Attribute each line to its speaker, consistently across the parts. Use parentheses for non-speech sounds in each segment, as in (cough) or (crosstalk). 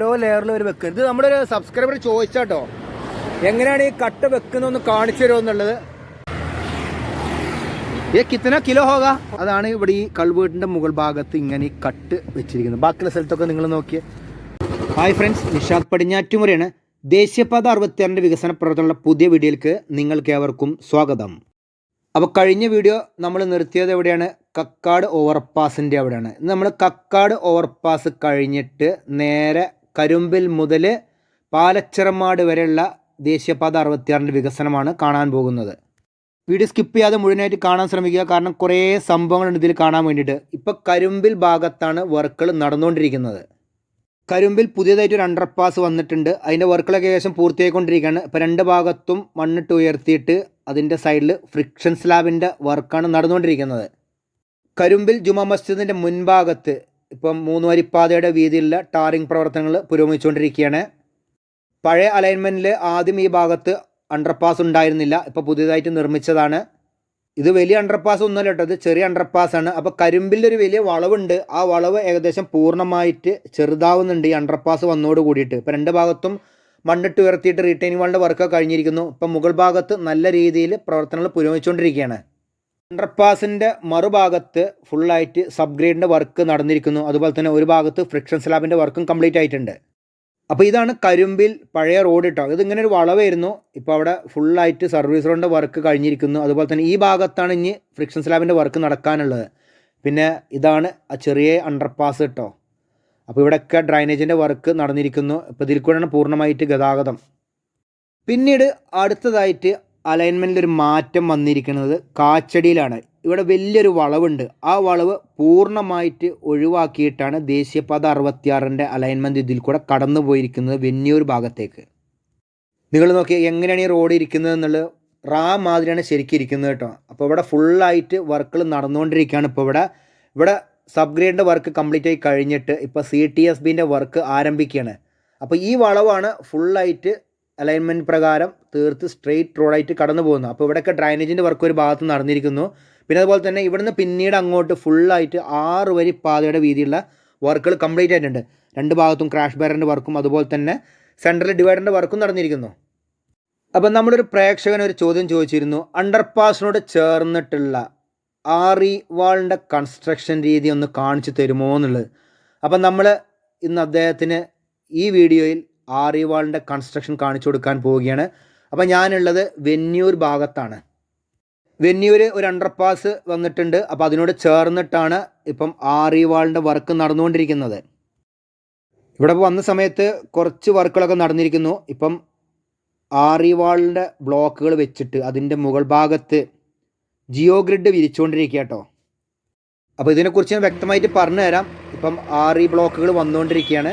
Speaker 1: ഓരോ ലെയറിൽ ഒരു വെക്കുക ഇത് നമ്മുടെ ഒരു സബ്സ്ക്രൈബർ ചോദിച്ചാട്ടോ. എങ്ങനെയാണ് ഈ കട്ട് വെക്കുന്നതെന്ന് കാണിച്ചു തരുമോ എന്നുള്ളത്? ഏ കിത്തന കിലോ ഹോക അതാണ് ഇവിടെ ഈ കൾവീട്ടിന്റെ മുകൾ ഭാഗത്ത് ഇങ്ങനെ ഈ കട്ട് വെച്ചിരിക്കുന്നത്. ബാക്കിയുള്ള സ്ഥലത്തൊക്കെ നിങ്ങൾ നോക്കിയേ. ഹായ് ഫ്രണ്ട്സ് നിഷാദ് പടിഞ്ഞാറ്റുമുറയാണ്. ദേശീയപാത അറുപത്തിയാറിന്റെ വികസന പ്രവർത്തനമുള്ള പുതിയ വീഡിയോയിലേക്ക് നിങ്ങൾക്ക് ഏവർക്കും സ്വാഗതം. അപ്പോൾ കഴിഞ്ഞ വീഡിയോ നമ്മൾ നിർത്തിയത് എവിടെയാണ്? കക്കാട് ഓവർപാസിന്റെ അവിടെയാണ്. നമ്മൾ കക്കാട് ഓവർപാസ് കഴിഞ്ഞിട്ട് നേരെ കരുമ്പിൽ മുതൽ പാലച്ചിറമാട് വരെയുള്ള ദേശീയപാത അറുപത്തിയാറിന്റെ വികസനമാണ് കാണാൻ പോകുന്നത്. വീഡിയോ സ്കിപ്പ് ചെയ്യാതെ മുഴുവനായിട്ട് കാണാൻ ശ്രമിക്കുക കാരണം കുറേ സംഭവങ്ങളുണ്ട് ഇതിൽ കാണാൻ വേണ്ടിയിട്ട്. ഇപ്പോൾ കരുമ്പിൽ ഭാഗത്താണ് വർക്കുകൾ നടന്നുകൊണ്ടിരിക്കുന്നത്. കരുമ്പിൽ പുതിയതായിട്ട് ഒരു അണ്ടർപാസ് വന്നിട്ടുണ്ട്. അതിന്റെ വർക്കുകളൊക്കെ ഏകദേശം പൂർത്തിയായിക്കൊണ്ടിരിക്കുകയാണ്. ഇപ്പോൾ രണ്ട് ഭാഗത്തും മണ്ണിട്ട് ഉയർത്തിയിട്ട് അതിന്റെ സൈഡിൽ ഫ്രിക്ഷൻ സ്ലാബിന്റെ വർക്കാണ് നടന്നുകൊണ്ടിരിക്കുന്നത്. കരുമ്പിൽ ജുമാ മസ്ജിദിന്റെ മുൻഭാഗത്ത് ഇപ്പം മൂന്ന് വരിപ്പാതയുടെ വീതിയിലുള്ള ടാറിംഗ് പ്രവർത്തനങ്ങൾ പുരോഗമിച്ചുകൊണ്ടിരിക്കുകയാണ്. പഴയ അലൈൻമെന്റിൽ ആദ്യം ഈ ഭാഗത്ത് അണ്ടർപാസ് ഉണ്ടായിരുന്നില്ല. ഇപ്പോൾ പുതിയതായിട്ട് നിർമ്മിച്ചതാണ്. ഇത് വലിയ അണ്ടർപാസ് ഒന്നുമല്ല കേട്ടോ. ഇത് ചെറിയ അണ്ടർപാസ് ആണ്. അപ്പോൾ കരിമ്പിൽ ഒരു വലിയ വളവുണ്ട്. ആ വളവ് ഏകദേശം പൂർണമായിട്ട് ചെറുതാവുന്നുണ്ട് ഈ അണ്ടർപാസ് വന്നോട് കൂടിയിട്ട്. ഇപ്പോൾ രണ്ട് ഭാഗത്തും മണ്ണിട്ട് ഉയർത്തിയിട്ട് റീറ്റെയിനിങ് വാളിന്റെ വർക്കൊക്കെ കഴിഞ്ഞിരിക്കുന്നു. ഇപ്പം മുകൾ ഭാഗത്ത് നല്ല രീതിയിൽ പ്രവർത്തനങ്ങൾ പുരോഗമിച്ചുകൊണ്ടിരിക്കുകയാണ്. അണ്ടർപാസിന്റെ മറുഭാഗത്ത് ഫുള്ളായിട്ട് സബ് ഗ്രേഡിന്റെ വർക്ക് നടന്നിരിക്കുന്നു. അതുപോലെ തന്നെ ഒരു ഭാഗത്ത് ഫ്രിക്ഷൻ സ്ലാബിന്റെ വർക്കും കംപ്ലീറ്റ് ആയിട്ടുണ്ട്. അപ്പോൾ ഇതാണ് കരുമ്പിൽ പഴയ റോഡ് കേട്ടോ ഇതിങ്ങനെ ഒരു വളവായിരുന്നു ഇപ്പോൾ അവിടെ ഫുള്ളായിട്ട് സർവീസ് റോഡിന്റെ വർക്ക് കഴിഞ്ഞിരിക്കുന്നു. അതുപോലെ തന്നെ ഈ ഭാഗത്താണ് ഇനി ഫ്രിക്ഷൻ സ്ലാബിന്റെ വർക്ക് നടക്കാനുള്ളത്. പിന്നെ ഇതാണ് ആ ചെറിയ അണ്ടർപാസ് കേട്ടോ അപ്പോൾ ഇവിടെയൊക്കെ ഡ്രൈനേജിന്റെ വർക്ക് നടന്നിരിക്കുന്നു. ഇപ്പോൾ ഇതിൽ കൂടെയാണ് പൂർണമായിട്ട് ഗതാഗതം. പിന്നീട് അടുത്തതായിട്ട് അലൈൻമെന്റിൽ ഒരു മാറ്റം വന്നിരിക്കുന്നത് കാച്ചടിയിലാണ്. ഇവിടെ വലിയൊരു വളവുണ്ട്. ആ വളവ് പൂർണമായിട്ട് ഒഴിവാക്കിയിട്ടാണ് ദേശീയപാത അറുപത്തിയാറിന്റെ അലൈൻമെന്റ് ഇതിൽ കൂടെ കടന്നു പോയിരിക്കുന്നത് വെന്നിയൂർ ഭാഗത്തേക്ക്. നിങ്ങൾ നോക്കി എങ്ങനെയാണ് ഈ റോഡ് ഇരിക്കുന്നത് എന്നുള്ളത്? റാ മാതിരിയാണ് ശരിക്കും ഇരിക്കുന്നത് കേട്ടോ. അപ്പോൾ ഇവിടെ ഫുള്ളായിട്ട് വർക്കുകൾ നടന്നുകൊണ്ടിരിക്കുകയാണ്. ഇപ്പോൾ ഇവിടെ ഇവിടെ സബ് ഗ്രേഡിന്റെ വർക്ക് കംപ്ലീറ്റ് ആയി കഴിഞ്ഞിട്ട് ഇപ്പോൾ സി ടി എസ് ബിന്റെ വർക്ക് ആരംഭിക്കുകയാണ്. അപ്പോൾ ഈ വളവാണ് ഫുള്ളായിട്ട് അലൈൻമെന്റ് പ്രകാരം തീർത്ത് സ്ട്രെയിറ്റ് റോഡായിട്ട് കടന്നു പോകുന്നു. അപ്പോൾ ഇവിടെയൊക്കെ ഡ്രൈനേജിന്റെ വർക്ക് ഒരു ഭാഗത്ത് നടന്നിരിക്കുന്നു. പിന്നെ അതുപോലെ തന്നെ ഇവിടുന്ന് പിന്നീട് അങ്ങോട്ട് ഫുള്ളായിട്ട് ആറ് വരി പാതയുടെ വീതിയുള്ള വർക്കുകൾ കംപ്ലീറ്റ് ആയിട്ടുണ്ട്. രണ്ട് ഭാഗത്തും ക്രാഷ് ബാരറിന്റെ വർക്കും അതുപോലെ തന്നെ സെൻട്രൽ ഡിവൈഡറിന്റെ വർക്കും നടന്നിരിക്കുന്നു. അപ്പം നമ്മളൊരു പ്രേക്ഷകൻ ഒരു ചോദ്യം ചോദിച്ചിരുന്നു. അണ്ടർപാസിനോട് ചേർന്നിട്ടുള്ള ആറി വാളിന്റെ കൺസ്ട്രക്ഷൻ രീതി ഒന്ന് കാണിച്ചു തരുമോ എന്നുള്ളത്. അപ്പം നമ്മൾ ഇന്ന് അദ്ദേഹത്തിന് ഈ വീഡിയോയിൽ ആറി വാളിന്റെ കൺസ്ട്രക്ഷൻ കാണിച്ചു കൊടുക്കാൻ പോവുകയാണ്. അപ്പം ഞാനുള്ളത് വെന്നിയൂർ ഭാഗത്താണ്. വെന്നിയൂർ ഒരു അണ്ടർപാസ് വന്നിട്ടുണ്ട്. അപ്പോൾ അതിനോട് ചേർന്നിട്ടാണ് ഇപ്പം ആറി വാളിന്റെ വർക്ക് നടന്നുകൊണ്ടിരിക്കുന്നത്. ഇവിടെ വന്ന സമയത്ത് കുറച്ച് വർക്കുകളൊക്കെ നടന്നിരിക്കുന്നു. ഇപ്പം ആറി വാളിന്റെ ബ്ലോക്കുകൾ വെച്ചിട്ട് അതിന്റെ മുകൾ ഭാഗത്ത് ജിയോ ഗ്രിഡ് വിരിച്ചുകൊണ്ടിരിക്കുക കേട്ടോ അപ്പോൾ ഇതിനെക്കുറിച്ച് ഞാൻ വ്യക്തമായിട്ട് പറഞ്ഞു തരാം ഇപ്പം ആറി ബ്ലോക്കുകൾ വന്നുകൊണ്ടിരിക്കുകയാണ്.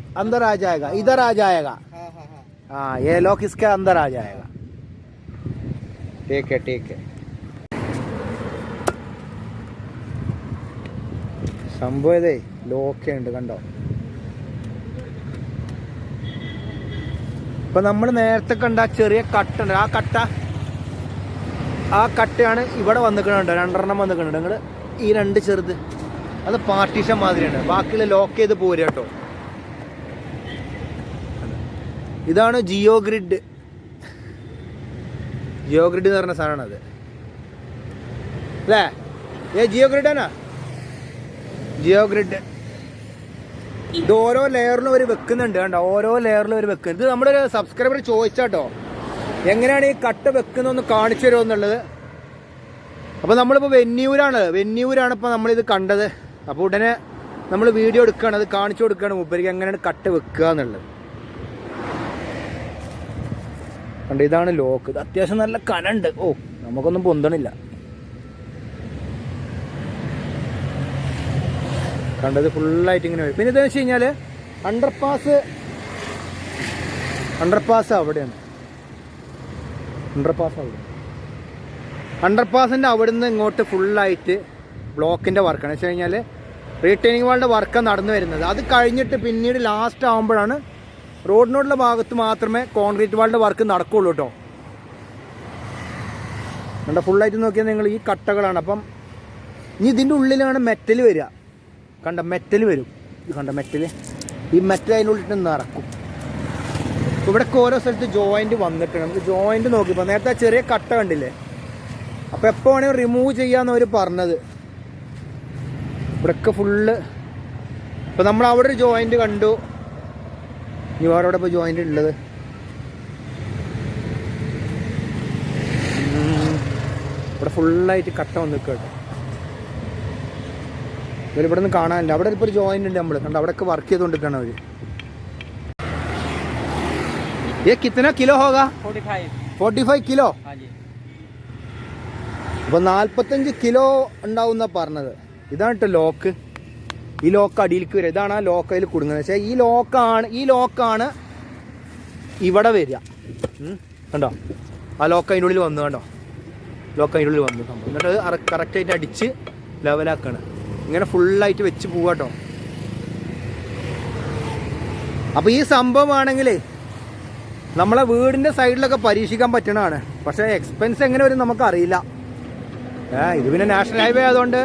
Speaker 1: अंदर आ जाएगा इधर आ जाएगा
Speaker 2: हाँ हाँ हाँ
Speaker 1: हाँ ये लॉक इसके अंदर आ जाएगा ठीक है ठीक है സംഭവം ഇതേ ലോക്കെ ഉണ്ട് കണ്ടോ ഇപ്പൊ നമ്മൾ നേരത്തെ കണ്ട ആ ചെറിയ കട്ട ഉണ്ട് ആ കട്ട ആ കട്ടയാണ് ഇവിടെ വന്നിക്കണുണ്ട് രണ്ടെണ്ണം വന്നിക്കണുണ്ട് നിങ്ങൾ ഈ രണ്ട് ചെറുത് അത് പാർട്ടീഷൻ മാതിരിയാണ് ബാക്കിയുള്ള ലോക്ക് ചെയ്ത് പോരുക കേട്ടോ ഇതാണ് ജിയോ ഗ്രിഡ്. ജിയോ ഗ്രിഡ് എന്ന് പറഞ്ഞ സാധനമാണ് അത്. അല്ലേ? ഏ ജിയോ ഗ്രിഡ് ആണോ ജിയോ ഗ്രിഡ്. ഇത് ഓരോ ലെയറിലും അവർ വെക്കുന്നുണ്ട് കണ്ടോ? ഓരോ ലെയറിലും അവർ വെക്കുന്നുണ്ട്. ഇത് നമ്മുടെ ഒരു സബ്സ്ക്രൈബർ ചോദിച്ചാട്ടോ എങ്ങനെയാണ് ഈ കട്ട് വെക്കുന്നതെന്ന് കാണിച്ചു തരുമോ എന്നുള്ളത് അപ്പോൾ നമ്മളിപ്പോൾ വെന്നിയൂരാണ് വെന്നിയൂരാണ് ഇപ്പോൾ നമ്മളിത് കണ്ടത്. അപ്പോൾ ഉടനെ നമ്മൾ വീഡിയോ എടുക്കുകയാണ്. അത് കാണിച്ചു കൊടുക്കുകയാണ് മുമ്പേക്ക് എങ്ങനെയാണ് കട്ട് വെക്കുക എന്നുള്ളത്. കണ്ട ഇതാണ് ലോക്ക്. ഇത് അത്യാവശ്യം നല്ല കനണ്ട്. ഓ നമുക്കൊന്നും പൊന്തണില്ല. കണ്ടത് ഫുള്ളായിട്ട് ഇങ്ങനെ വരും. പിന്നെ ഇതെന്ന് വെച്ച് കഴിഞ്ഞാൽ അണ്ടർപാസ് അണ്ടർപാസ് അവിടെയാണ്. അണ്ടർപാസ് അവിടെ. അണ്ടർപാസിന്റെ അവിടെ നിന്ന് ഇങ്ങോട്ട് ഫുള്ളായിട്ട് ബ്ലോക്കിന്റെ വർക്കാണ് വെച്ച് കഴിഞ്ഞാൽ റീറ്റെയിനിങ് വാളിന്റെ വർക്കാണ് നടന്നു വരുന്നത്. അത് കഴിഞ്ഞിട്ട് പിന്നീട് ലാസ്റ്റ് ആകുമ്പോഴാണ് റോഡിനോടുള്ള ഭാഗത്ത് മാത്രമേ കോൺക്രീറ്റ് വാളിന്റെ വർക്ക് നടക്കുള്ളൂ കേട്ടോ. കണ്ട ഫുള്ളായിട്ട് നോക്കിയാൽ നിങ്ങൾ ഈ കട്ടകളാണ്. അപ്പം ഇനി ഇതിന്റെ ഉള്ളിലാണ് മെറ്റൽ വരിക. കണ്ട മെറ്റൽ വരും. ഇത് കണ്ട മെറ്റൽ ഈ മെറ്റൽ നിന്ന് നിറക്കും ഇവിടെയൊക്കെ ഓരോ സ്ഥലത്ത് ജോയിന്റ് വന്നിട്ടുണ്ട്. നമുക്ക് ജോയിന്റ് നോക്കിയപ്പോൾ നേരത്തെ ചെറിയ കട്ട കണ്ടില്ലേ? അപ്പോൾ എപ്പോൾ വേണമെങ്കിൽ റിമൂവ് ചെയ്യാന്ന് അവർ പറഞ്ഞത്. ഇവിടെയൊക്കെ ഫുള്ള് ഇപ്പം നമ്മൾ അവിടെ ഒരു ജോയിന്റ് കണ്ടു. ഇനി വേറെ അവിടെ ഇപ്പോൾ ജോയിന്റ് ഉള്ളത് ഉം. ഇവിടെ ഫുള്ളായിട്ട് കട്ട വന്ന് നിൽക്കുക കേട്ടോ ഇവർ ഇവിടെ നിന്ന് കാണാനില്ല അവിടെ ഇപ്പോൾ ഒരു ജോയിന്റ് ഉണ്ട് നമ്മൾ കണ്ടോ അവിടെയൊക്കെ വർക്ക് ചെയ്തുകൊണ്ടിരിക്കുകയാണ് അവർ ये कितना किलो होगा
Speaker 2: 45
Speaker 1: ഫോർട്ടി ഫൈവ് കിലോ
Speaker 2: हाँ जी
Speaker 1: അപ്പോൾ നാൽപ്പത്തഞ്ച് കിലോ ഉണ്ടാവുന്ന പറഞ്ഞത് ഇതാണ് കേട്ടോ ലോക്ക് ഈ ലോക്ക് അടിയിലേക്ക് വരിക ഇതാണ് ആ ലോക്കയിൽ കുടുങ്ങുന്നത്. പക്ഷേ ഈ ലോക്കാണ് ഈ ലോക്കാണ് ഇവിടെ വരിക. കണ്ടോ? ആ ലോക്ക് അതിന്റെ ഉള്ളിൽ വന്നു കണ്ടോ? ലോക്ക് അതിന്റെ ഉള്ളിൽ വന്നു സംഭവം. എന്നിട്ട് അത് കറക്റ്റായിട്ട് അടിച്ച് ലെവലാക്കാണ് ഇങ്ങനെ ഫുള്ളായിട്ട് വെച്ച് പോവാട്ടോ അപ്പോൾ ഈ സംഭവമാണെങ്കിലേ നമ്മളെ വീടിന്റെ സൈഡിലൊക്കെ പരീക്ഷിക്കാൻ പറ്റണതാണ്. പക്ഷേ എക്സ്പെൻസ് എങ്ങനെ വരും നമുക്കറിയില്ല. ഇത് പിന്നെ നാഷണൽ ഹൈവേ ആയതുകൊണ്ട്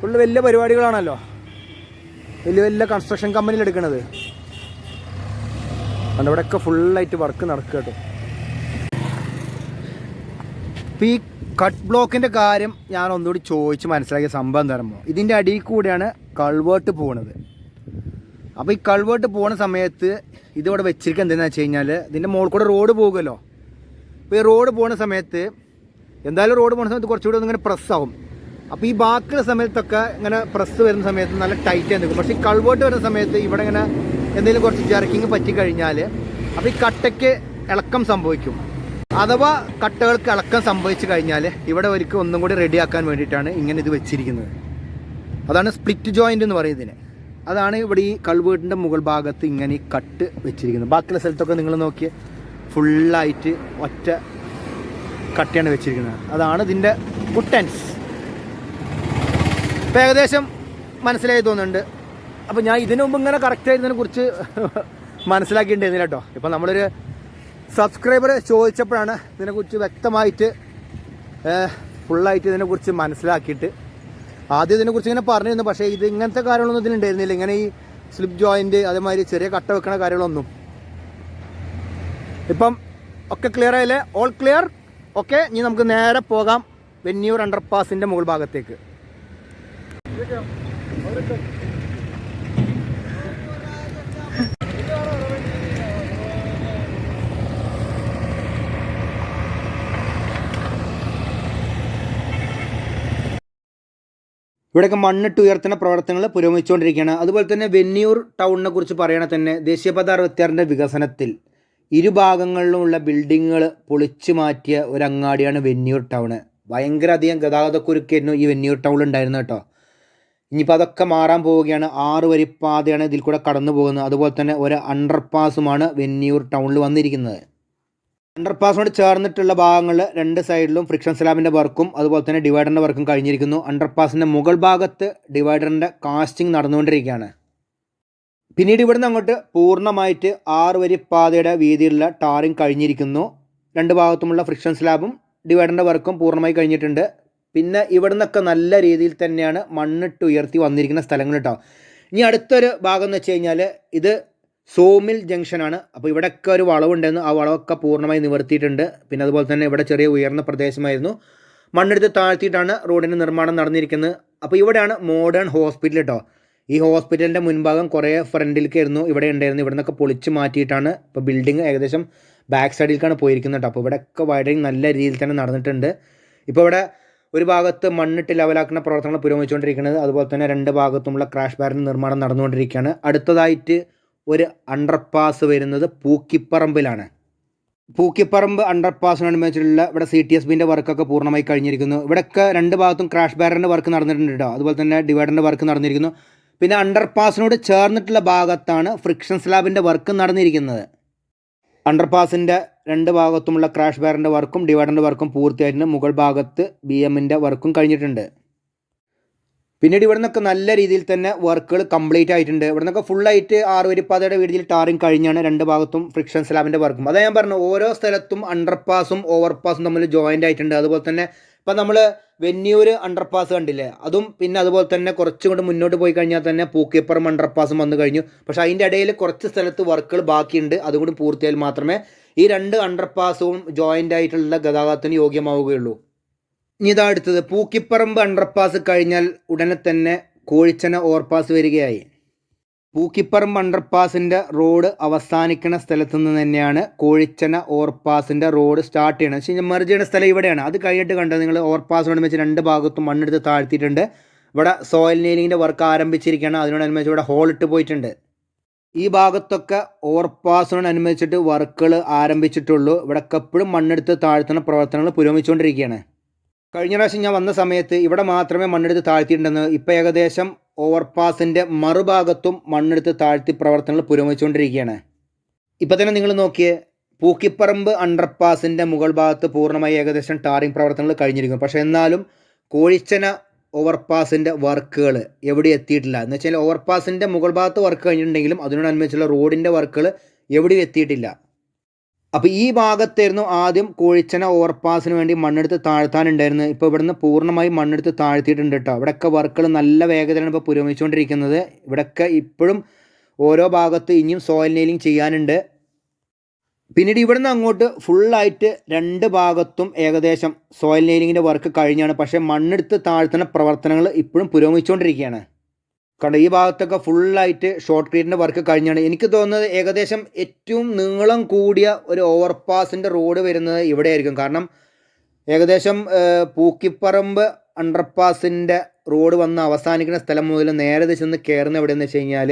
Speaker 1: ഫുള്ള് വലിയ പരിപാടികളാണല്ലോ. വലിയ വലിയ കൺസ്ട്രക്ഷൻ കമ്പനിയിൽ എടുക്കണത്. അതുകൊണ്ട് ഇവിടെയൊക്കെ ഫുള്ളായിട്ട് വർക്ക് നടക്കുക കേട്ടോ. ഇപ്പം ഈ കട്ട് ബ്ലോക്കിന്റെ കാര്യം ഞാൻ ഒന്നുകൂടി ചോദിച്ച് മനസ്സിലാക്കിയ സംഭവം തരുമ്പോൾ ഇതിന്റെ അടിയിൽ കൂടെയാണ് കൾവേർട്ട് പോണത്. അപ്പോൾ ഈ കൾവേർട്ട് പോണ സമയത്ത് ഇതിവിടെ വെച്ചിരിക്കുക എന്തെന്ന് വെച്ച് കഴിഞ്ഞാൽ ഇതിന്റെ മുകളിൽ കൂടെ റോഡ് പോകുമല്ലോ. അപ്പോൾ ഈ റോഡ് പോണ സമയത്ത് എന്തായാലും റോഡ് പോണ സമയത്ത് കുറച്ചുകൂടി ഒന്നിങ്ങനെ ആവും. അപ്പോൾ ഈ ബാക്കിയുള്ള സമയത്തൊക്കെ ഇങ്ങനെ പ്രസ് വരുന്ന സമയത്ത് നല്ല ടൈറ്റ് നിൽക്കും. പക്ഷേ ഈ കൾവേർട്ട് വരുന്ന സമയത്ത് ഇവിടെ ഇങ്ങനെ എന്തെങ്കിലും കുറച്ച് ജർക്കിങ് പറ്റിക്കഴിഞ്ഞാൽ അപ്പോൾ ഈ കട്ടയ്ക്ക് ഇളക്കം സംഭവിക്കും. അഥവാ കട്ടകൾക്ക് ഇളക്കം സംഭവിച്ചു കഴിഞ്ഞാൽ ഇവിടെ ഒരിക്കൽ ഒന്നും കൂടി റെഡിയാക്കാൻ വേണ്ടിയിട്ടാണ് ഇങ്ങനെ ഇത് വെച്ചിരിക്കുന്നത്. അതാണ് സ്പ്ലിറ്റ് ജോയിന്റ് എന്ന് പറയുന്നതിന് അതാണ് ഇവിടെ ഈ കൾവേട്ടിന്റെ മുകൾ ഭാഗത്ത് ഇങ്ങനെ ഈ കട്ട് വെച്ചിരിക്കുന്നത്. ബാക്കിയുള്ള സ്ഥലത്തൊക്കെ നിങ്ങൾ നോക്കിയ ഫുള്ളായിട്ട് ഒറ്റ കട്ടയാണ് വെച്ചിരിക്കുന്നത്. അതാണ് ഇതിന്റെ കുട്ടൻസ് ഇപ്പം ഏകദേശം മനസ്സിലായി തോന്നുന്നുണ്ട്. അപ്പോൾ ഞാൻ ഇതിനു മുമ്പ് ഇങ്ങനെ കറക്റ്റ് ആയിരുന്നതിനെ കുറിച്ച് (laughs) മനസ്സിലാക്കിയിട്ടുണ്ടായിരുന്നില്ല കേട്ടോ. ഇപ്പം നമ്മളൊരു സബ്സ്ക്രൈബർ ചോദിച്ചപ്പോഴാണ് ഇതിനെക്കുറിച്ച് വ്യക്തമായിട്ട് ഫുള്ളായിട്ട് ഇതിനെക്കുറിച്ച് മനസ്സിലാക്കിയിട്ട്. ആദ്യം ഇതിനെക്കുറിച്ച് ഇങ്ങനെ പറഞ്ഞിരുന്നു പക്ഷേ ഇത് ഇങ്ങനത്തെ കാര്യങ്ങളൊന്നും ഇതിലുണ്ടായിരുന്നില്ല ഇങ്ങനെ ഈ സ്ലിപ്പ് ജോയിന്റ് അതേമാതിരി ചെറിയ കട്ട വെക്കണ കാര്യങ്ങളൊന്നും. ഇപ്പം ഒക്കെ ക്ലിയർ ആയില്ലേ? ഓൾ ക്ലിയർ ഓക്കെ ഇനി നമുക്ക് നേരെ പോകാം. വെന്യൂർ അണ്ടർപാസിന്റെ മുകൾ ഭാഗത്തേക്ക്. ഇവിടെയൊക്കെ മണ്ണിട്ട് ഉയർത്തുന്ന പ്രവർത്തനങ്ങൾ പുരോഗമിച്ചുകൊണ്ടിരിക്കുകയാണ്. അതുപോലെ തന്നെ വെന്നിയൂർ ടൗണിനെ കുറിച്ച് പറയുകയാണെങ്കിൽ തന്നെ ദേശീയപാത അറുപത്തിയാറിന്റെ വികസനത്തിൽ ഇരുഭാഗങ്ങളിലുമുള്ള ബിൽഡിങ്ങുകൾ പൊളിച്ചു മാറ്റിയ ഒരു അങ്ങാടിയാണ് വെന്നിയൂർ ടൗണ്. ഭയങ്കര അധികം ഗതാഗതക്കുരുക്കായിരുന്നു ഈ വെന്നിയൂർ ടൗണിൽ ഉണ്ടായിരുന്നത് കേട്ടോ. ഇനിയിപ്പോൾ അതൊക്കെ മാറാൻ പോവുകയാണ്. ആറ് വരി പാതയാണ് ഇതിൽ കൂടെ കടന്നു പോകുന്നത് അതുപോലെ തന്നെ ഒരു അണ്ടർപാസുമാണ് വെന്നിയൂർ ടൗണിൽ വന്നിരിക്കുന്നത്. അണ്ടർപാസിനോട് ചേർന്നിട്ടുള്ള ഭാഗങ്ങളിൽ രണ്ട് സൈഡിലും ഫ്രിക്ഷൻ സ്ലാബിന്റെ വർക്കും അതുപോലെ തന്നെ ഡിവൈഡറിന്റെ വർക്കും കഴിഞ്ഞിരിക്കുന്നു. അണ്ടർപാസിന്റെ മുകൾ ഭാഗത്ത് ഡിവൈഡറിന്റെ കാസ്റ്റിംഗ് നടന്നുകൊണ്ടിരിക്കുകയാണ്. പിന്നീട് ഇവിടുന്ന് അങ്ങോട്ട് പൂർണമായിട്ട് ആറ് വരി പാതയുടെ വീതിയിലുള്ള ടാറിങ് കഴിഞ്ഞിരിക്കുന്നു. രണ്ട് ഭാഗത്തുമുള്ള ഫ്രിക്ഷൻ സ്ലാബും ഡിവൈഡറിന്റെ വർക്കും പൂർണമായി കഴിഞ്ഞിട്ടുണ്ട്. പിന്നെ ഇവിടുന്നൊക്കെ നല്ല രീതിയിൽ തന്നെയാണ് മണ്ണിട്ട് ഉയർത്തി വന്നിരിക്കുന്ന സ്ഥലങ്ങൾ കേട്ടോ ഇനി അടുത്തൊരു ഭാഗം എന്ന് വെച്ച് കഴിഞ്ഞാൽ ഇത് സോമിൽ ജംഗ്ഷനാണ്. അപ്പോൾ ഇവിടെയൊക്കെ ഒരു വളവുണ്ടായിരുന്നു ആ വളവൊക്കെ പൂർണമായി നിവർത്തിയിട്ടുണ്ട്. പിന്നെ അതുപോലെ തന്നെ ഇവിടെ ചെറിയ ഉയർന്ന പ്രദേശമായിരുന്നു. മണ്ണെടുത്ത് താഴ്ത്തിയിട്ടാണ് റോഡിന്റെ നിർമ്മാണം നടന്നിരിക്കുന്നത്. അപ്പോൾ ഇവിടെയാണ് മോഡേൺ ഹോസ്പിറ്റൽ കേട്ടോ. ഈ ഹോസ്പിറ്റലിന്റെ മുൻഭാഗം കുറേ ഫ്രണ്ടിലേക്കായിരുന്നു ഇവിടെ ഉണ്ടായിരുന്നു. ഇവിടെ നിന്നൊക്കെ പൊളിച്ച് മാറ്റിയിട്ടാണ് ഇപ്പോൾ ബിൽഡിംഗ് ഏകദേശം ബാക്ക് സൈഡിലേക്കാണ് പോയിരിക്കുന്നത് കേട്ടോ. അപ്പോൾ ഇവിടെയൊക്കെ വയറിങ് നല്ല രീതിയിൽ തന്നെ നടന്നിട്ടുണ്ട്. ഇപ്പോൾ ഇവിടെ ഒരു ഭാഗത്ത് മണ്ണിട്ട് ലെവലാക്കുന്ന പ്രവർത്തനങ്ങൾ പുരോഗമിച്ചുകൊണ്ടിരിക്കുന്നത്. അതുപോലെ തന്നെ രണ്ട് ഭാഗത്തുമുള്ള ക്രാഷ് ബാരിന്റെ നിർമ്മാണം നടന്നുകൊണ്ടിരിക്കുകയാണ്. അടുത്തതായിട്ട് ഒരു അണ്ടർപാസ് വരുന്നത് പൂക്കിപ്പറമ്പിലാണ്. പൂക്കിപ്പറമ്പ് അണ്ടർപാസിനനുബന്ധിച്ചുള്ള ഇവിടെ സി ടി എസ് ബിന്റെ വർക്കൊക്കെ പൂർണമായി കഴിഞ്ഞിരിക്കുന്നു. ഇവിടെയൊക്കെ രണ്ട് ഭാഗത്തും ക്രാഷ് ബാരറിന്റെ വർക്ക് നടന്നിട്ടുണ്ട് കേട്ടോ അതുപോലെ തന്നെ ഡിവൈഡറിന്റെ വർക്ക് നടന്നിരിക്കുന്നു. പിന്നെ അണ്ടർപാസിനോട് ചേർന്നിട്ടുള്ള ഭാഗത്താണ് ഫ്രിക്ഷൻ സ്ലാബിന്റെ വർക്ക് നടന്നിരിക്കുന്നത്. അണ്ടർപാസിന്റെ രണ്ട് ഭാഗത്തുമുള്ള ക്രാഷ് ബാരറിന്റെ വർക്കും ഡിവൈഡറിന്റെ വർക്കും പൂർത്തിയായിട്ടുണ്ട്. മുകൾ ഭാഗത്ത് ബി എമ്മിന്റെ വർക്കും കഴിഞ്ഞിട്ടുണ്ട്. പിന്നീട് ഇവിടെ നിന്നൊക്കെ നല്ല രീതിയിൽ തന്നെ വർക്കുകൾ കംപ്ലീറ്റ് ആയിട്ടുണ്ട്. ഇവിടെ നിന്നൊക്കെ ഫുള്ളായിട്ട് ആറ് വരിപ്പാതയുടെ വീതിയിൽ ടാറിങ് കഴിഞ്ഞാണ് രണ്ട് ഭാഗത്തും ഫ്രിക്ഷൻ സ്ലാബിന്റെ വർക്കും അതാ ഞാൻ പറഞ്ഞു ഓരോ സ്ഥലത്തും അണ്ടർപാസും ഓവർപാസും തമ്മിൽ ജോയിന്റ് ആയിട്ടുണ്ട്. അതുപോലെ തന്നെ ഇപ്പം നമ്മൾ വെന്നിയൂർ അണ്ടർപാസ് കണ്ടില്ലേ? അതും പിന്നെ അതുപോലെ തന്നെ കുറച്ചും കൂടി മുന്നോട്ട് പോയി കഴിഞ്ഞാൽ തന്നെ പൂക്കിപ്പുറം അണ്ടർപാസും വന്നു കഴിഞ്ഞു. പക്ഷേ അതിന്റെ ഇടയിൽ കുറച്ച് സ്ഥലത്ത് വർക്കുകൾ ബാക്കിയുണ്ട്. അതുകൂടി പൂർത്തിയായാൽ മാത്രമേ ഈ രണ്ട് അണ്ടർപാസും ജോയിന്റ് ആയിട്ടുള്ള ഗതാഗതത്തിന് യോഗ്യമാവുകയുള്ളൂ. ഇനി ഇതാ അടുത്തത്. പൂക്കിപ്പറമ്പ് അണ്ടർപാസ് കഴിഞ്ഞാൽ ഉടനെ തന്നെ കോഴിച്ചന ഓവർപാസ് വരികയായി. പൂക്കിപ്പറമ്പ് അണ്ടർപാസിന്റെ റോഡ് അവസാനിക്കുന്ന സ്ഥലത്ത് നിന്ന് തന്നെയാണ് കോഴിച്ചന ഓവർപാസിന്റെ റോഡ് സ്റ്റാർട്ട് ചെയ്യണം പക്ഷേ മെർജ് ചെയ്യുന്ന സ്ഥലം ഇവിടെയാണ്. അത് കഴിഞ്ഞിട്ട് കണ്ടത് നിങ്ങൾ ഓവർപാസ് ഓവർപാസിനോട് വെച്ച് രണ്ട് ഭാഗത്തും മണ്ണെടുത്ത് താഴ്ത്തിയിട്ടുണ്ട്. ഇവിടെ സോയിൽ നെയിലിങ്ങിന്റെ വർക്ക് ആരംഭിച്ചിരിക്കുകയാണ്. അതിനോടനുബന്ധിച്ച് ഇവിടെ ഹോൾ ഇട്ട് പോയിട്ടുണ്ട്. ഈ ഭാഗത്തൊക്കെ ഓവർപാസിനോടനുബന്ധിച്ചിട്ട് വർക്കുകൾ ആരംഭിച്ചിട്ടുള്ളൂ. ഇവിടെ എപ്പോഴും മണ്ണെടുത്ത് താഴ്ത്തുന്ന പ്രവർത്തനങ്ങൾ പുരോഗമിച്ചുകൊണ്ടിരിക്കുകയാണ്. കഴിഞ്ഞ പ്രാവശ്യം ഞാൻ വന്ന സമയത്ത് ഇവിടെ മാത്രമേ മണ്ണെടുത്ത് താഴ്ത്തിയിട്ടുണ്ടെന്ന് ഇപ്പോൾ ഏകദേശം ഓവർപാസിന്റെ മറുഭാഗത്തും മണ്ണെടുത്ത് താഴ്ത്തി പ്രവർത്തനങ്ങൾ പുരോഗമിച്ചുകൊണ്ടിരിക്കുകയാണ്. ഇപ്പോൾ തന്നെ നിങ്ങൾ നോക്കിയേ പൂക്കിപ്പറമ്പ് അണ്ടർപാസിന്റെ മുകൾ ഭാഗത്ത് പൂർണമായി ഏകദേശം ടാറിംഗ് പ്രവർത്തനങ്ങൾ കഴിഞ്ഞിരിക്കും പക്ഷേ എന്നാലും കോഴിച്ചന ഓവർപാസിന്റെ വർക്കുകൾ എവിടെ എത്തിയിട്ടില്ല. എന്ന് വെച്ചാൽ ഓവർപാസിന്റെ മുകൾ ഭാഗത്ത് വർക്ക് കഴിഞ്ഞിട്ടുണ്ടെങ്കിലും അതിനോടനുബന്ധിച്ചുള്ള റോഡിന്റെ വർക്കുകൾ എവിടെയും എത്തിയിട്ടില്ല. അപ്പോൾ ഈ ഭാഗത്തായിരുന്നു ആദ്യം കോഴിച്ചന ഓവർപാസിന് വേണ്ടി മണ്ണെടുത്ത് താഴ്ത്താനുണ്ടായിരുന്നത്. ഇപ്പോൾ ഇവിടുന്ന് പൂർണമായും മണ്ണെടുത്ത് താഴ്ത്തിയിട്ടുണ്ട് കേട്ടോ ഇവിടെയൊക്കെ വർക്കുകൾ നല്ല വേഗത്തിലാണ് ഇപ്പോൾ പുരോഗമിച്ചുകൊണ്ടിരിക്കുന്നത്. ഇവിടെയൊക്കെ ഇപ്പോഴും ഓരോ ഭാഗത്ത് ഇനിയും സോയിൽ നെയിലിംഗ് ചെയ്യാനുണ്ട്. പിന്നീട് ഇവിടുന്ന് അങ്ങോട്ട് ഫുള്ളായിട്ട് രണ്ട് ഭാഗത്തും ഏകദേശം സോയിൽ നെയിലിങ്ങിന്റെ വർക്ക് കഴിഞ്ഞാണ്. പക്ഷേ മണ്ണെടുത്ത് താഴ്ത്തുന്ന പ്രവർത്തനങ്ങൾ ഇപ്പോഴും പുരോഗമിച്ചുകൊണ്ടിരിക്കുകയാണ്. കണ്ടോ ഈ ഭാഗത്തൊക്കെ ഫുള്ളായിട്ട് ഷോർട്ട് ക്രീറ്റിന്റെ വർക്ക് കഴിഞ്ഞാണ്. എനിക്ക് തോന്നുന്നത് ഏകദേശം ഏറ്റവും നീളം കൂടിയ ഒരു ഓവർപാസിന്റെ റോഡ് വരുന്നത് ഇവിടെ ആയിരിക്കും കാരണം ഏകദേശം പൂക്കിപ്പറമ്പ് അണ്ടർപാസിന്റെ റോഡ് വന്ന് അവസാനിക്കുന്ന സ്ഥലം മുതൽ നേരെ ചെന്ന് കയറുന്ന എവിടെയെന്ന് വെച്ച് കഴിഞ്ഞാൽ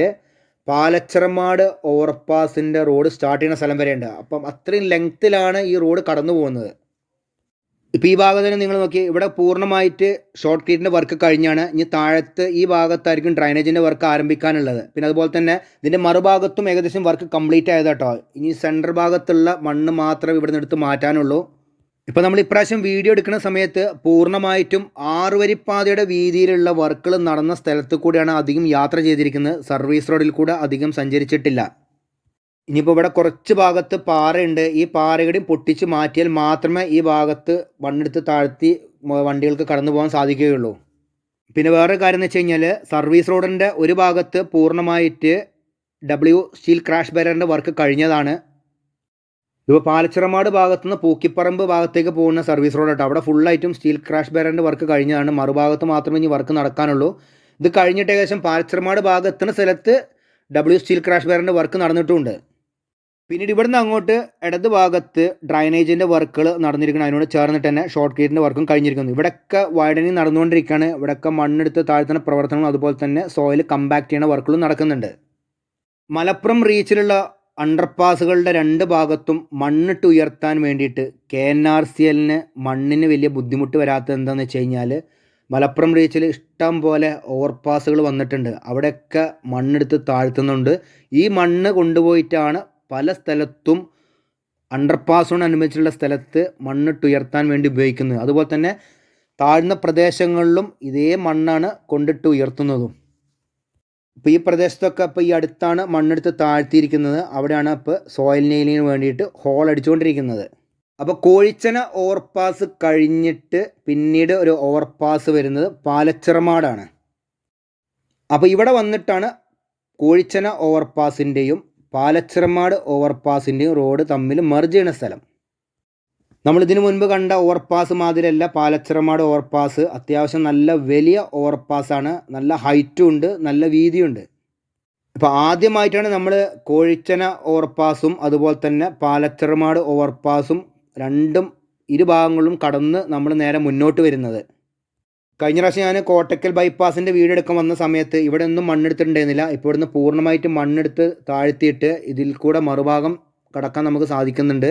Speaker 1: പാലച്ചിറമാട് ഓവർപാസിന്റെ റോഡ് സ്റ്റാർട്ട് ചെയ്യുന്ന സ്ഥലം വരെയുണ്ട്. അപ്പം അത്രയും ലെങ്ത്തിലാണ് ഈ റോഡ് കടന്നു പോകുന്നത് ഇപ്പോൾ ഈ ഭാഗത്തിന് നിങ്ങൾ നോക്കി. ഇവിടെ പൂർണമായിട്ട് ഷോർട്ട് ക്രീറ്റിന്റെ വർക്ക് കഴിഞ്ഞാണ് ഇനി താഴത്ത് ഈ ഭാഗത്തായിരിക്കും ഡ്രൈനേജിന്റെ വർക്ക് ആരംഭിക്കാനുള്ളത്. പിന്നെ അതുപോലെ തന്നെ ഇതിന്റെ മറുഭാഗത്തും ഏകദേശം വർക്ക് കംപ്ലീറ്റ് ആയത് കേട്ടോ ഇനി സെന്റർ ഭാഗത്തുള്ള മണ്ണ് മാത്രമേ ഇവിടെ നിന്ന് എടുത്ത് മാറ്റാനുള്ളൂ. ഇപ്പോൾ നമ്മൾ ഇപ്രാവശ്യം വീഡിയോ എടുക്കുന്ന സമയത്ത് പൂർണമായിട്ടും ആറുവരിപ്പാതയുടെ വീതിയിലുള്ള വർക്കുകൾ നടന്ന സ്ഥലത്ത് കൂടിയാണ് അധികം യാത്ര ചെയ്തിരിക്കുന്നത്. സർവീസ് റോഡിൽ കൂടെ അധികം സഞ്ചരിച്ചിട്ടില്ല. ഇനിയിപ്പോൾ ഇവിടെ കുറച്ച് ഭാഗത്ത് പാറയുണ്ട്. ഈ പാറയുടെയും പൊട്ടിച്ച് മാറ്റിയാൽ മാത്രമേ ഈ ഭാഗത്ത് മണ്ണെടുത്ത് താഴ്ത്തി വണ്ടികൾക്ക് കടന്നു പോകാൻ സാധിക്കുകയുള്ളൂ. പിന്നെ വേറൊരു കാര്യം എന്ന് വെച്ച് കഴിഞ്ഞാൽ സർവീസ് റോഡിന്റെ ഒരു ഭാഗത്ത് പൂർണമായിട്ട് ഡബ്ല്യു സ്റ്റീൽ ക്രാഷ് ബാരറിന്റെ വർക്ക് കഴിഞ്ഞതാണ്. ഇപ്പോൾ പാലച്ചിറമാട് ഭാഗത്തുനിന്ന് പൂക്കിപ്പറമ്പ് ഭാഗത്തേക്ക് പോകുന്ന സർവീസ് റോഡ് കേട്ടോ അവിടെ ഫുള്ളായിട്ടും സ്റ്റീൽ ക്രാഷ് ബാരറിന്റെ വർക്ക് കഴിഞ്ഞതാണ്. മറുഭാഗത്ത് മാത്രമേ ഇനി വർക്ക് നടക്കാനുള്ളൂ. ഇത് കഴിഞ്ഞിട്ട് ഏകദേശം പാലച്ചിറമാട് ഭാഗത്തുന്ന സ്ഥലത്ത് ഡബ്ല്യു സ്റ്റീൽ ക്രാഷ് ബാരറിന്റെ വർക്ക് നടന്നിട്ടുമുണ്ട് പിന്നീട് ഇവിടുന്ന് അങ്ങോട്ട് ഇടത് ഭാഗത്ത് ഡ്രൈനേജിന്റെ വർക്കുകൾ നടന്നിരിക്കുന്നു. അതിനോട് ചേർന്നിട്ട് തന്നെ ഷോർട്ട് ഗേറ്റിന്റെ വർക്കും കഴിഞ്ഞിരിക്കുന്നു. ഇവിടെയൊക്കെ വൈഡനിങ് നടന്നുകൊണ്ടിരിക്കുകയാണ്. ഇവിടെയൊക്കെ മണ്ണെടുത്ത് താഴ്ത്തുന്ന പ്രവർത്തനങ്ങളും അതുപോലെ തന്നെ സോയിൽ കമ്പാക്ട് ചെയ്യുന്ന വർക്കുകളും നടക്കുന്നുണ്ട്. മലപ്പുറം റീച്ചിലുള്ള അണ്ടർപാസുകളുടെ രണ്ട് ഭാഗത്തും മണ്ണിട്ട് ഉയർത്താൻ വേണ്ടിയിട്ട് കെ എൻ ആർ സി എല്ലിന് മണ്ണിന് വലിയ ബുദ്ധിമുട്ട് വരാത്തത് എന്താണെന്ന് വെച്ച് കഴിഞ്ഞാൽ മലപ്പുറം റീച്ചിൽ ഇഷ്ടം പോലെ ഓവർപാസുകൾ വന്നിട്ടുണ്ട്. അവിടെയൊക്കെ മണ്ണെടുത്ത് താഴ്ത്തുന്നുണ്ട്. ഈ മണ്ണ് കൊണ്ടുപോയിട്ടാണ് പല സ്ഥലത്തും അണ്ടർപാസിനോടനുബന്ധിച്ചുള്ള സ്ഥലത്ത് മണ്ണിട്ടുയർത്താൻ വേണ്ടി ഉപയോഗിക്കുന്നത്. അതുപോലെ തന്നെ താഴ്ന്ന പ്രദേശങ്ങളിലും ഇതേ മണ്ണാണ് കൊണ്ടിട്ട് ഉയർത്തുന്നതും. ഇപ്പോൾ ഈ പ്രദേശത്തൊക്കെ ഇപ്പോൾ ഈ അടുത്താണ് മണ്ണെടുത്ത് താഴ്ത്തിയിരിക്കുന്നത്. അവിടെയാണ് ഇപ്പോൾ സോയിൽ നെയിലിന് വേണ്ടിയിട്ട് ഹോൾ അടിച്ചുകൊണ്ടിരിക്കുന്നത്. അപ്പോൾ കോഴിച്ചന ഓവർപാസ് കഴിഞ്ഞിട്ട് പിന്നീട് ഒരു ഓവർപാസ് വരുന്നത് പാലച്ചിറമാടാണ്. അപ്പോൾ ഇവിടെ വന്നിട്ടാണ് കോഴിച്ചന ഓവർപാസിന്റെയും പാലച്ചിറമാട് ഓവർപാസിന്റെയും റോഡ് തമ്മിൽ മെർജ് ചെയ്യുന്ന സ്ഥലം. നമ്മൾ ഇതിനു മുൻപ് കണ്ട ഓവർപാസ് മാതിരിയല്ല. പാലച്ചിറമാട് ഓവർപാസ് അത്യാവശ്യം നല്ല വലിയ ഓവർപാസാണ് നല്ല ഹൈറ്റും ഉണ്ട്. നല്ല വീതിയുണ്ട് ഇപ്പോൾ ആദ്യമായിട്ടാണ് നമ്മൾ കോഴിച്ചന ഓവർപാസും അതുപോലെ തന്നെ പാലച്ചിറമാട് ഓവർപാസും രണ്ടും ഇരുഭാഗങ്ങളും കടന്ന് നമ്മൾ നേരെ മുന്നോട്ട് വരുന്നത്. കഴിഞ്ഞ പ്രാവശ്യം ഞാൻ കോട്ടക്കൽ ബൈപ്പാസിന്റെ വീട് എടുക്കാൻ വന്ന സമയത്ത് ഇവിടെ ഒന്നും മണ്ണെടുത്തിട്ടുണ്ടായിരുന്നില്ല. ഇപ്പോൾ ഇവിടുന്ന് പൂർണമായിട്ട് മണ്ണെടുത്ത് താഴ്ത്തിയിട്ട് ഇതിൽ കൂടെ മറുഭാഗം കടക്കാൻ നമുക്ക് സാധിക്കുന്നുണ്ട്.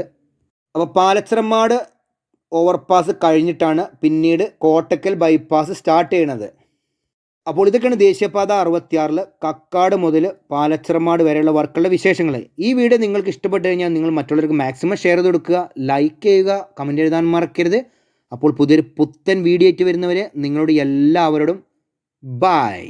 Speaker 1: അപ്പോൾ പാലച്ചിറമാട് ഓവർപാസ് കഴിഞ്ഞിട്ടാണ് പിന്നീട് കോട്ടക്കൽ ബൈപ്പാസ് സ്റ്റാർട്ട് ചെയ്യണത്. അപ്പോൾ ഇതൊക്കെയാണ് ദേശീയപാത അറുപത്തിയാറിൽ കക്കാട് മുതൽ പാലച്ചിറമാട് വരെയുള്ള വർക്കുകളുടെ വിശേഷങ്ങൾ. ഈ വീഡിയോ നിങ്ങൾക്ക് ഇഷ്ടപ്പെട്ട് കഴിഞ്ഞാൽ നിങ്ങൾ മറ്റുള്ളവർക്ക് മാക്സിമം ഷെയർ ചെയ്ത് കൊടുക്കുക ലൈക്ക് ചെയ്യുക കമന്റ് എഴുതാൻ മറക്കരുത്. അപ്പോൾ പുതിയൊരു പുത്തൻ വീഡിയോ ആയിട്ട് വരുന്നവരെ നിങ്ങളോട് എല്ലാവരോടും ബായ്